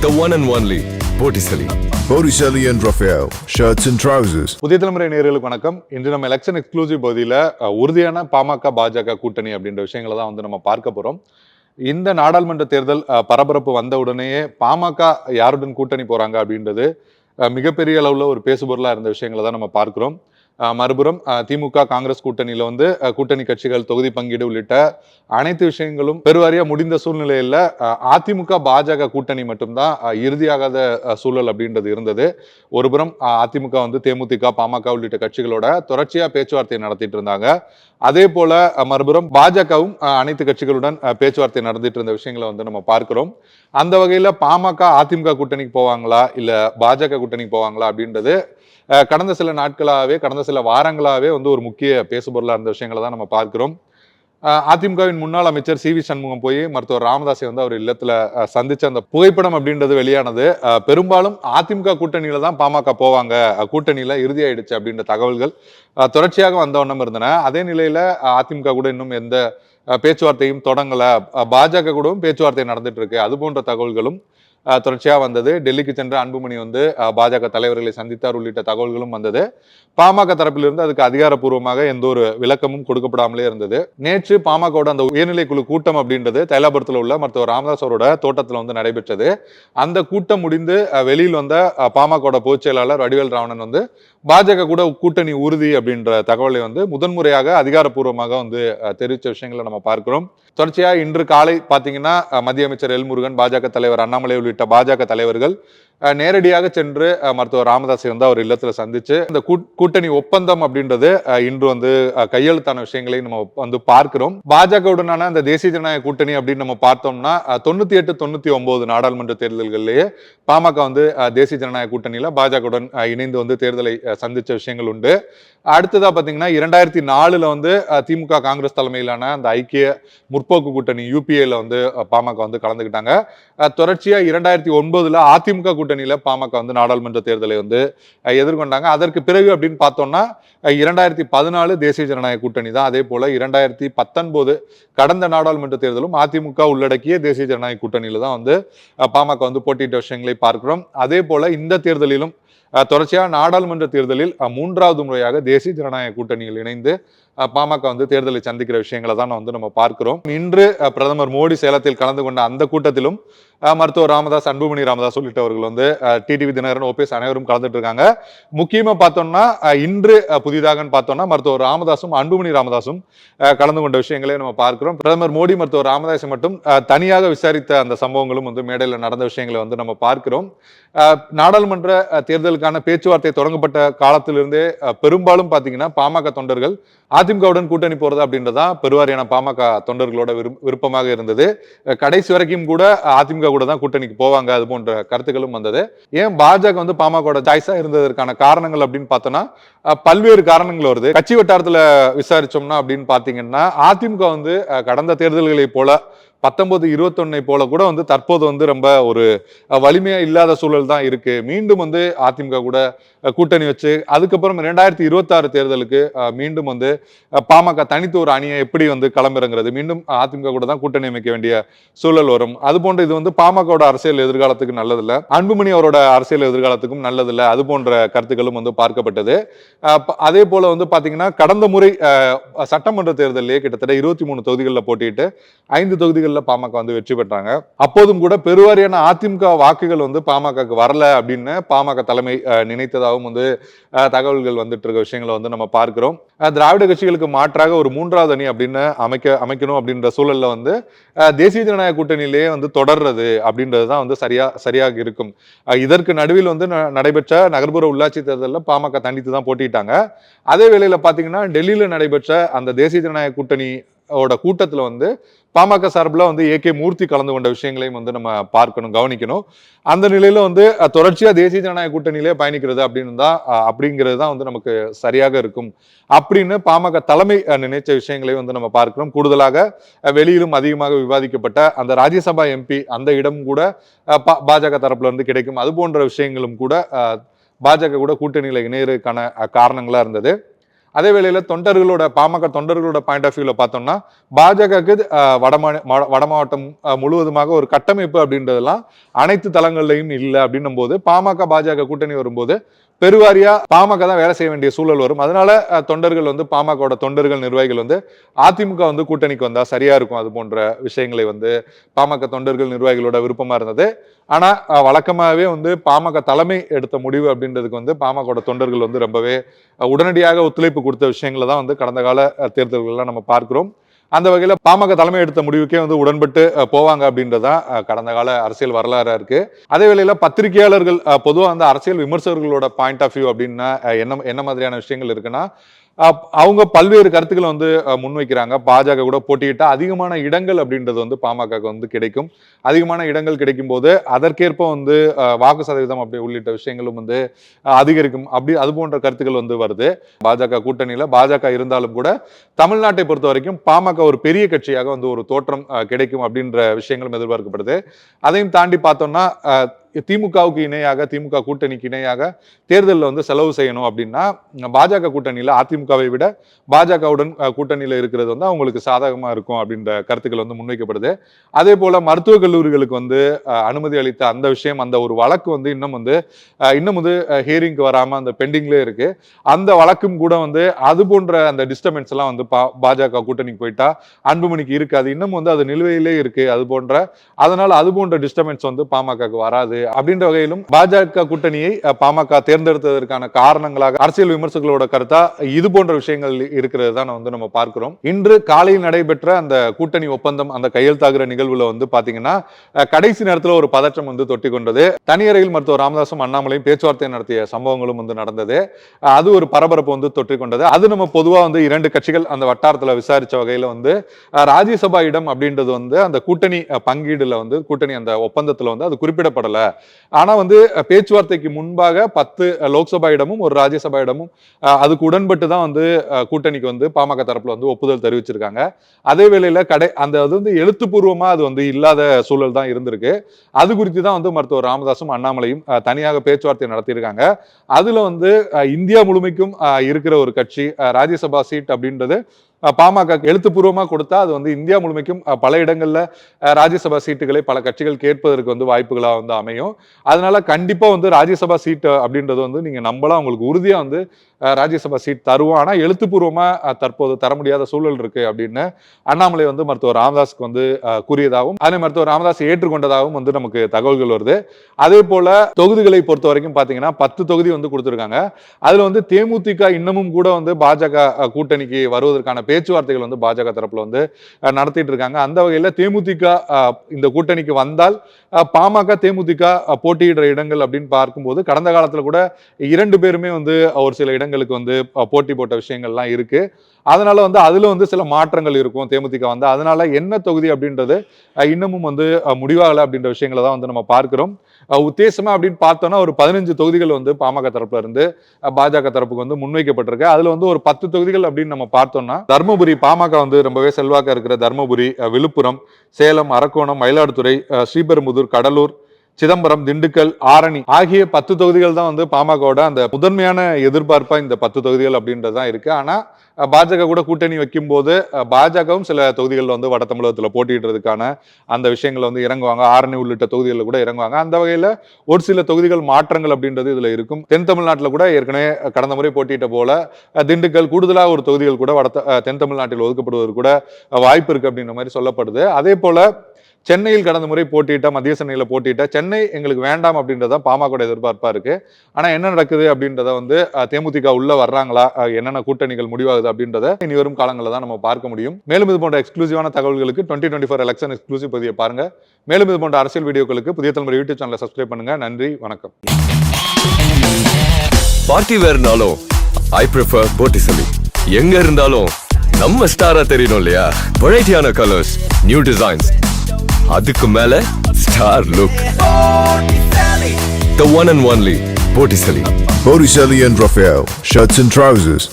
the one and only Botticelli. Botticelli and Raphael, shirts and trousers. புதிய தலைமுறை நேயர்களுக்கு வணக்கம் இன்று நம்ம எலெக்ஷன் எக்ஸ்க்ளூசிவ் பகுதியில் உறுதியான பாமக பாஜக கூட்டணி அப்படின்ற விஷயங்களை தான் வந்து நம்ம பார்க்க போறோம் இந்த நாடாளுமன்ற தேர்தல் பரபரப்பு வந்த உடனேயே பாமக யாருடன் கூட்டணி போறாங்க அப்படின்றது மிகப்பெரிய அளவில் ஒரு பேசுபொருளாக இருந்த விஷயங்களை தான் நம்ம பார்க்கிறோம் மறுபுறம் திமுக காங்கிரஸ் கூட்டணியில் வந்து கூட்டணி கட்சிகள் தொகுதி பங்கீடு உள்ளிட்ட அனைத்து விஷயங்களும் பெருவாரியா முடிந்த சூழ்நிலையில் அதிமுக பாஜக கூட்டணி மட்டும்தான் இறுதியாகாத சூழல் அப்படின்றது இருந்தது. ஒருபுறம் அதிமுக வந்து தேமுதிக பாமக உள்ளிட்ட கட்சிகளோட தொடர்ச்சியாக பேச்சுவார்த்தை நடத்திட்டு இருந்தாங்க. அதே போல மறுபுறம் பாஜகவும் அனைத்து கட்சிகளுடன் பேச்சுவார்த்தை நடந்துட்டு இருந்த விஷயங்களை வந்து நம்ம பார்க்கிறோம். அந்த வகையில் பாமக அதிமுக கூட்டணிக்கு போவாங்களா? இல்லை பாஜக கூட்டணிக்கு போவாங்களா? அப்படின்றது கடந்த சில நாட்களாகவே கடந்த சில வாரங்களாகவே வந்து ஒரு முக்கிய பேசுபொருளா இருந்த விஷயங்களை தான் நம்ம பார்க்கிறோம். அதிமுகவின் முன்னாள் அமைச்சர் சி வி சண்முகம் போய் மருத்துவர் ராமதாஸை வந்து அவர் இல்லத்துல சந்திச்ச அந்த புகைப்படம் அப்படின்றது வெளியானது. பெரும்பாலும் அதிமுக கூட்டணியில தான் பாமக போவாங்க. அஹ், கூட்டணியில இறுதியாயிடுச்சு அப்படின்ற தகவல்கள் தொடர்ச்சியாக வந்தவண்ணம் இருந்தன. அதே நிலையில அதிமுக கூட இன்னும் எந்த பேச்சுவார்த்தையும் தொடங்கல. பாஜக கூடவும் பேச்சுவார்த்தை நடந்துட்டு இருக்கு. அது போன்ற தகவல்களும் தொடர்ச்சியாக வந்தது. டெல்லிக்கு சென்ற அன்புமணி வந்து பாஜக தலைவர்களை சந்தித்தார். உள்ளிட்ட தகவல்களும் வந்தது. பாமக தரப்பிலிருந்து அதுக்கு அதிகாரப்பூர்வமாக எந்த ஒரு விளக்கமும் கொடுக்கப்படாமலே இருந்தது. நேற்று பாமகவோட அந்த உயர்நிலை குழு கூட்டம் அப்படின்றது தைலாபுரத்தில் உள்ள மருத்துவர் ராமதாஸ் அவரோட தோட்டத்தில் வந்து நடைபெற்றது. அந்த கூட்டம் முடிந்து வெளியில் வந்த பாமகவோட பொதுச் செயலாளர் வடிவேல் ராவணன் வந்து பாஜக கூட கூட்டணி உறுதி அப்படின்ற தகவலை வந்து முதன்முறையாக அதிகாரப்பூர்வமாக வந்து தெரிவித்த விஷயங்களை நம்ம பார்க்கிறோம். தொடர்ச்சியா இன்று காலை பாத்தீங்கன்னா மத்திய அமைச்சர் எல் முருகன் பாஜக தலைவர் அண்ணாமலை உள்ளிட்ட பாஜக தலைவர்கள் நேரடியாக சென்று மருத்துவர் ராமதாஸை வந்து அவர் இல்லத்தில் சந்திச்சு இந்த கூட்டணி ஒப்பந்தம் அப்படின்றது இன்று வந்து கையெழுத்தான விஷயங்களை நம்ம வந்து பார்க்கிறோம். பாஜகவுடனான அந்த தேசிய ஜனநாயக கூட்டணி அப்படின்னு நம்ம பார்த்தோம்னா தொண்ணூத்தி எட்டு தொண்ணூத்தி ஒன்பது நாடாளுமன்ற தேர்தல்களிலேயே பாமக வந்து தேசிய ஜனநாயக கூட்டணியில பாஜகவுடன் இணைந்து வந்து தேர்தலை சந்திச்ச விஷயங்கள் உண்டு. அடுத்ததா பாத்தீங்கன்னா இரண்டாயிரத்தி நாலுல வந்து திமுக காங்கிரஸ் தலைமையிலான அந்த ஐக்கிய முற்போக்கு கூட்டணி யூபிஏல வந்து பாமக வந்து கலந்துக்கிட்டாங்க. தொடர்ச்சியா இரண்டாயிரத்தி ஒன்பதுல அதிமுக கூட்டணியில் பாமக வந்து நாடாளுமன்ற தேர்தலை வந்து எதிர்கொண்டாங்க. அதற்கு பிறகு அப்படின்னு பார்த்தோம்னா இரண்டாயிரத்தி பதினாலு தேசிய ஜனநாயக கூட்டணி தான். அதே போல் இரண்டாயிரத்தி பத்தொன்பது கடந்த நாடாளுமன்ற தேர்தலும் அதிமுக உள்ளடக்கிய தேசிய ஜனநாயக கூட்டணியில் தான் வந்து பாமக வந்து போட்டியிட்ட விஷயங்களை பார்க்கிறோம். அதே போல இந்த தேர்தலிலும் தொடர்ச்சியாக நாடாளுமன்ற தேர்தலில் மூன்றாவது முறையாக தேசிய ஜனநாயக கூட்டணியில் இணைந்து பாமக வந்து தேர்தலை சந்திக்கிற விஷயங்களை தான் வந்து நம்ம பார்க்கிறோம். இன்று பிரதமர் மோடி சேலத்தில் கலந்து கொண்ட அந்த கூட்டத்திலும் மருத்துவர் ராமதாஸ் அன்புமணி ராமதாஸ் உள்ளிட்டவர்கள் வந்து டிடிவி தினகரன் ஓபிஎஸ் அனைவரும் கலந்துட்டு இருக்காங்க. முக்கியமா பார்த்தோம்னா இன்று புதிதாக புதிதாகன்னு பார்த்தோம்னா மருத்துவர் ராமதாசும் அன்புமணி ராமதாசும் கலந்து கொண்ட விஷயங்களை நம்ம பார்க்கிறோம். பிரதமர் மோடி மருத்துவர் ராமதாஸை மட்டும் தனியாக விசாரித்த அந்த சம்பவங்களும் வந்து மேடையில் நடந்த விஷயங்களை வந்து நம்ம பார்க்கிறோம். நாடாளுமன்ற தேர்தலுக்கான பேச்சுவார்த்தை தொடங்கப்பட்ட காலத்திலிருந்தே பெரும்பாலும் பார்த்தீங்கன்னா பாமக தொண்டர்கள் அதிமுகவுடன் கூட்டணி போறது அப்படின்றதான் பெருவாரியான பாமக தொண்டர்களோட விரும்- விருப்பமாக இருந்தது. கடைசி வரைக்கும் கூட அதிமுக கூட தான் கூட்டணிக்கு போவாங்க அது போன்ற கருத்துக்களும் வந்தது. ஏன் பாஜக வந்து பாமகவோட சாய்ஸாக இருந்ததற்கான காரணங்கள் அப்படின்னு பார்த்தோம்னா பல்வேறு காரணங்கள் வருது. கட்சி வட்டாரத்துல விசாரிச்சோம்னா அப்படின்னு பார்த்தீங்கன்னா அதிமுக வந்து கடந்த தேர்தல்களை போல பத்தொன்பது இருபத்தொன்னை போல கூட வந்து தற்போது வந்து ரொம்ப ஒரு வலிமையா இல்லாத சூழல் தான் இருக்கு. மீண்டும் வந்து அதிமுக கூட கூட்டணி வச்சு அதுக்கப்புறம் ரெண்டாயிரத்தி இருபத்தாறு தேர்தலுக்கு மீண்டும் வந்து பாமக தனித்து ஒரு அணியை எப்படி வந்து களமிறங்குறது? மீண்டும் அதிமுக கூட தான் கூட்டணி அமைக்க வேண்டிய சூழல் வரும். அது போன்ற இது வந்து பாமகவோட அரசியல் எதிர்காலத்துக்கு நல்லதில்ல. அன்புமணி அவரோட அரசியல் எதிர்காலத்துக்கும் நல்லதில்ல. அது போன்ற கருத்துக்களும் வந்து பார்க்கப்பட்டது. அதே போல வந்து பாத்தீங்கன்னா கடந்த முறை சட்டமன்ற தேர்தலிலே கிட்டத்தட்ட இருபத்தி மூணு தொகுதிகளில் போட்டியிட்டு ஐந்து தொகுதிகளில் பாமக வந்து வெற்றி பெற்றாங்க. அப்போதும் கூட பெருவாரியான அதிமுக வாக்குகள் வந்து பாமகக்கு வரல அப்படின்னு பாமக தலைமை நினைத்ததாகவும் வந்து தகவல்கள் வந்துட்டு இருக்க விஷயங்களை வந்து நம்ம பார்க்கிறோம். திராவிட கட்சிகளுக்கு மாற்றாக ஒரு மூன்றாவது அணி அப்படின்னு அமைக்க அமைக்கணும் அப்படின்ற சூழல்ல வந்து தேசிய ஜனநாயக கூட்டணியிலேயே வந்து தொடர்றது அப்படின்றது தான் வந்து சரியா சரியாக இருக்கும். இதற்கு நடுவில் வந்து ந- நடைபெற்ற நகர்ப்புற உள்ளாட்சி தேர்தலில் பாமக தனித்து தான் போட்டிட்டாங்க. அதே வேளையில் பார்த்தீங்கன்னா டெல்லியில் நடைபெற்ற அந்த தேசிய ஜனநாயக கூட்டணி ஓட கூட்டத்தில் வந்து பாமக சார்பில் வந்து ஏ கே மூர்த்தி கலந்து கொண்ட விஷயங்களையும் வந்து நம்ம பார்க்கணும் கவனிக்கணும். அந்த நிலையில் வந்து தொடர்ச்சியாக தேசிய ஜனநாயக கூட்டணியிலே பயணிக்கிறது அப்படின்னு தான் அப்படிங்கிறது தான் வந்து நமக்கு சரியாக இருக்கும். அப்படின்னு பாமக தலைமை நினைச்ச விஷயங்களையும் வந்து நம்ம பார்க்கணும் கூடுதலாக வெளியிலும் அதிகமாக விவாதிக்கப்பட்ட அந்த ராஜ்யசபா எம்பி அந்த இடம் கூட பா- பாஜக தரப்புல இருந்து கிடைக்கும். அது போன்ற விஷயங்களும் கூட பாஜக கூட கூட்டணியில் இணையறதுக்கான காரணங்களாக இருந்தது. அதே வேளையில தொண்டர்களோட பாமக தொண்டர்களோட பாயிண்ட் ஆஃப் வியூல பார்த்தோம்னா பாஜகவுக்கு வடமா வட- மாவட்டம் அஹ், முழுவதுமாக ஒரு கட்டமைப்பு அப்படின்றதெல்லாம் அனைத்து தளங்கள்லையும் இல்லை அப்படின்னும் போது பாமக பாஜக கூட்டணி வரும்போது பெருவாரியா பாமக தான் வேலை செய்ய வேண்டிய சூழல் வரும். அதனால தொண்டர்கள் வந்து பாமகவோட தொண்டர்கள் நிர்வாகிகள் வந்து அதிமுக வந்து கூட்டணிக்கு வந்தா சரியா இருக்கும் அது போன்ற விஷயங்களை வந்து பாமக தொண்டர்கள் நிர்வாகிகளோட விருப்பமா இருந்தது. ஆனா வழக்கமாகவே வந்து பாமக தலைமை எடுத்த முடிவு அப்படின்றதுக்கு வந்து பாமகவோட தொண்டர்கள் வந்து ரொம்பவே உடனடியாக ஒத்துழைப்பு கொடுத்த விஷயங்களை தான் வந்து கடந்த கால தேர்தல்கள்லாம் நம்ம பார்க்கிறோம். அந்த வகையில் பாமக தலைமை எடுத்த முடிவுக்கே வந்து உடன்பட்டு போவாங்க அப்படின்றதான் கடந்த கால அரசியல் வரலாறா இருக்கு. அதே வேளையில் பத்திரிகையாளர்கள் பொதுவாக பொதுவா வந்து அரசியல் விமர்சகர்களோட பாயிண்ட் ஆஃப் வியூ அப்படின்னா என்ன என்ன மாதிரியான விஷயங்கள் இருக்குன்னா அவங்க பல்வேறு கருத்துக்களை வந்து முன்வைக்கிறாங்க. பாஜக கூட போட்டியிட்டா அதிகமான இடங்கள் அப்படின்றது வந்து பாமக வந்து கிடைக்கும். அதிகமான இடங்கள் கிடைக்கும் போது அதற்கேற்ப வந்து வாக்கு சதவீதம் அப்படி உள்ளிட்ட விஷயங்களும் வந்து அதிகரிக்கும். அப்படி அது போன்ற கருத்துக்கள் வந்து வருது. பாஜக கூட்டணியில பாஜக இருந்தாலும் கூட தமிழ்நாட்டை பொறுத்த வரைக்கும் பாமக ஒரு பெரிய கட்சியாக வந்து ஒரு தோற்றம் கிடைக்கும் அப்படின்ற விஷயங்களும் எதிர்பார்க்கப்படுது. அதையும் தாண்டி பார்த்தோம்னா திமுகவுக்கு இணையாக திமுக கூட்டணிக்கு இணையாக தேர்தலில் வந்து செலவு செய்யணும் அப்படின்னா பாஜக கூட்டணியில் அதிமுகவை விட பாஜகவுடன் கூட்டணியில் இருக்கிறது வந்து அவங்களுக்கு சாதகமாக இருக்கும் அப்படின்ற கருத்துக்கள் வந்து முன்வைக்கப்படுது. அதே போல் மருத்துவக் கல்லூரிகளுக்கு வந்து அனுமதி அளித்த அந்த விஷயம் அந்த ஒரு வழக்கு வந்து இன்னும் வந்து இன்னும் வந்து ஹியரிங்க்கு வராமல் அந்த பெண்டிங்லேயே இருக்குது அந்த வழக்கும் கூட வந்து அது போன்ற அந்த டிஸ்டர்பன்ஸ் எல்லாம் வந்து பா- பாஜக கூட்டணிக்கு போயிட்டா அன்புமணிக்கு இருக்காது. இன்னும் வந்து அது நிலுவையிலே இருக்கு அது போன்ற. அதனால அது போன்ற டிஸ்டர்பன்ஸ் வந்து பாமகக்கு வராது அப்படின்ற வகையிலும் பாஜக கூட்டணியை பாமக தேர்ந்தெடுத்ததற்கான காரணங்களாக அரசியல் விமர்சகர்களோட கருத்தா இது போன்ற விஷயங்கள் இருக்கிறது தான் வந்து நம்ம பார்க்கிறோம். இன்று காலையில் நடைபெற்ற அந்த கூட்டணி ஒப்பந்தம் அந்த கையெழுத்தாகிற நிகழ்வுல வந்து பாத்தீங்கன்னா கடைசி நேரத்தில் ஒரு பதற்றம் வந்து தொட்டி கொண்டது. தனியறையில் மருத்துவர் ராமதாசும் அண்ணாமலையும் பேச்சுவார்த்தை நடத்திய சம்பவங்களும் வந்து நடந்தது. அது ஒரு பரபரப்பு வந்து தொற்றி கொண்டது. அது நம்ம பொதுவா வந்து இரண்டு கட்சிகள் அந்த வட்டாரத்துல விசாரிச்ச வகையில வந்து ராஜ்யசபா இடம் அப்படின்றது வந்து அந்த கூட்டணி பங்கீடுல வந்து கூட்டணி அந்த ஒப்பந்தத்தில் வந்து அது குறிப்பிடப்படலை. ஆனால் வந்து பேச்சுவார்த்தைக்கு முன்பாக பத்து லோக்சபா இடமும் ஒரு ராஜ்யசபா இடமும் அதுக்கு உடன்பட்டு தான் வந்து கூட்டணிக்கு வந்து பாமக தரப்புல வந்து ஒப்புதல் தெரிவிச்சிருக்காங்க. அதே வேளையில கடை அந்த அது வந்து எழுத்துப்பூர்வமாக அது வந்து இல்லாத சூழல் தான் இருந்திருக்கு. அது குறித்து தான் வந்து மருத்துவர் ராமதாசும் அண்ணாமலையும் தனியாக பேச்சுவார்த்தை நடத்தியிருக்காங்க. அதுல வந்து இந்தியா முழுமைக்கும் இருக்கிற ஒரு கட்சி அஹ், ராஜ்யசபா சீட் அப்படின்றது பாமக எழுத்துப்பூர்வமாக கொடுத்தா அது வந்து இந்தியா முழுமைக்கும் பல இடங்களில் ராஜ்யசபா சீட்டுகளை பல கட்சிகள் கேட்பதற்கு வந்து வாய்ப்புகளாக வந்து அமையும். அதனால கண்டிப்பாக வந்து ராஜ்யசபா சீட்டு அப்படின்றது வந்து நீங்கள் நம்பலாம் உங்களுக்கு உறுதியாக வந்து ராஜ்யசபா சீட் தருவோம். ஆனால் எழுத்துப்பூர்வமாக தற்போது தர முடியாத சூழல் இருக்கு அப்படின்னு அண்ணாமலை வந்து மருத்துவர் ராமதாஸ்க்கு வந்து கூறியதாகவும் அதே மருத்துவர் ராமதாஸ் ஏற்றுக்கொண்டதாகவும் வந்து நமக்கு தகவல்கள் வருது. அதே போல தொகுதிகளை பொறுத்த வரைக்கும் பார்த்தீங்கன்னா பத்து தொகுதி வந்து கொடுத்துருக்காங்க. அதில் வந்து தேமுதிக இன்னமும் கூட வந்து பாஜக கூட்டணிக்கு வருவதற்கான பேச்சுவார்த்தைகள் வந்து பாஜக தரப்புல வந்து நடத்திட்டு இருக்காங்க. அந்த வகையில் தேமுதிக இந்த கூட்டணிக்கு வந்தால் பாமக தேமுதிக போட்டியிடுற இடங்கள் அப்படின்னு பார்க்கும்போது கடந்த காலத்தில் கூட இரண்டு பேருமே வந்து ஒரு சில இடங்களுக்கு வந்து போட்டி போட்ட விஷயங்கள்லாம் இருக்கு. அதனால வந்து அதுல வந்து சில மாற்றங்கள் இருக்கும் தேமுதிக வந்து. அதனால என்ன தொகுதி அப்படின்றது இன்னமும் வந்து முடிவாகலை அப்படின்ற விஷயங்களை தான் வந்து நம்ம பார்க்கிறோம். உத்தேசமா அப்படின்னு பார்த்தோம்னா ஒரு பதினஞ்சு தொகுதிகள் வந்து பாமக தரப்புல இருந்து பாஜக தரப்புக்கு வந்து முன்வைக்கப்பட்டிருக்கு. அதுல வந்து ஒரு பத்து தொகுதிகள் அப்படின்னு நம்ம பார்த்தோம்னா தர்மபுரி பாமக வந்து ரொம்பவே செல்வாக்க இருக்கிற தருமபுரி விழுப்புரம் சேலம் அரக்கோணம் மயிலாடுதுறை ஸ்ரீபெரும்புதூர் கடலூர் சிதம்பரம் திண்டுக்கல் ஆரணி ஆகிய பத்து தொகுதிகள் தான் வந்து பாமகவோட அந்த முதன்மையான எதிர்பார்ப்பா இந்த பத்து தொகுதிகள் அப்படின்றது தான் இருக்கு. ஆனா பாஜக கூட கூட்டணி வைக்கும்போது போது பாஜகவும் சில தொகுதிகளில் வந்து வட தமிழகத்தில் போட்டிடுறதுக்கான அந்த விஷயங்கள் வந்து இறங்குவாங்க. ஆரணி உள்ளிட்ட தொகுதிகளில் கூட இறங்குவாங்க. அந்த வகையில் ஒரு சில தொகுதிகள் மாற்றங்கள் அப்படின்றது இதில் இருக்கும். தென் தமிழ்நாட்டில் கூட ஏற்கனவே கடந்த முறை போட்டியிட்ட போல திண்டுக்கல் கூடுதலாக ஒரு தொகுதிகள் கூட வட தென் தமிழ்நாட்டில் ஒதுக்கப்படுவது கூட வாய்ப்பு இருக்கு அப்படின்ற மாதிரி சொல்லப்படுது. அதே போல சென்னையில் கடந்த முறை போட்டியிட்ட மத்திய சென்னையில் போட்டியிட்ட சென்னை எங்களுக்கு வேண்டாம் அப்படின்றத பாமக எதிர்பார்ப்பா இருக்கு. ஆனா என்ன நடக்குது அப்படின்றத வந்து தேமுதிக உள்ள வர்றாங்களா? என்னென்ன கூட்டணிகள் முடிவாகுது அப்படின்றத இனி வரும் காலங்களில் தான் நம்ம பார்க்க முடியும். மேலும் இது போன்ற எக்ஸ்க்ளூசிவான தகவல்களுக்கு twenty twenty four election exclusive பதிவை பாருங்க. மேலும் இது போன்ற அரசியல் வீடியோக்களுக்கு புதிய தலைமுறை யூடியூப் சேனலை சப்ஸ்கிரைப் பண்ணுங்க. நன்றி வணக்கம். பார்ட்டி வேறுனாலும் ஐ ப்ரிஃபர் போட்டிசலி எங்க இருந்தாலும் நம்ம ஸ்டாரா தெரியணும் இல்லையா? வெரைட்டியான கலர்ஸ் நியூ டிசைன்ஸ் அதுக்கு மேல star look the one and only Botticelli Botticelli and Raphael, shirts and trousers.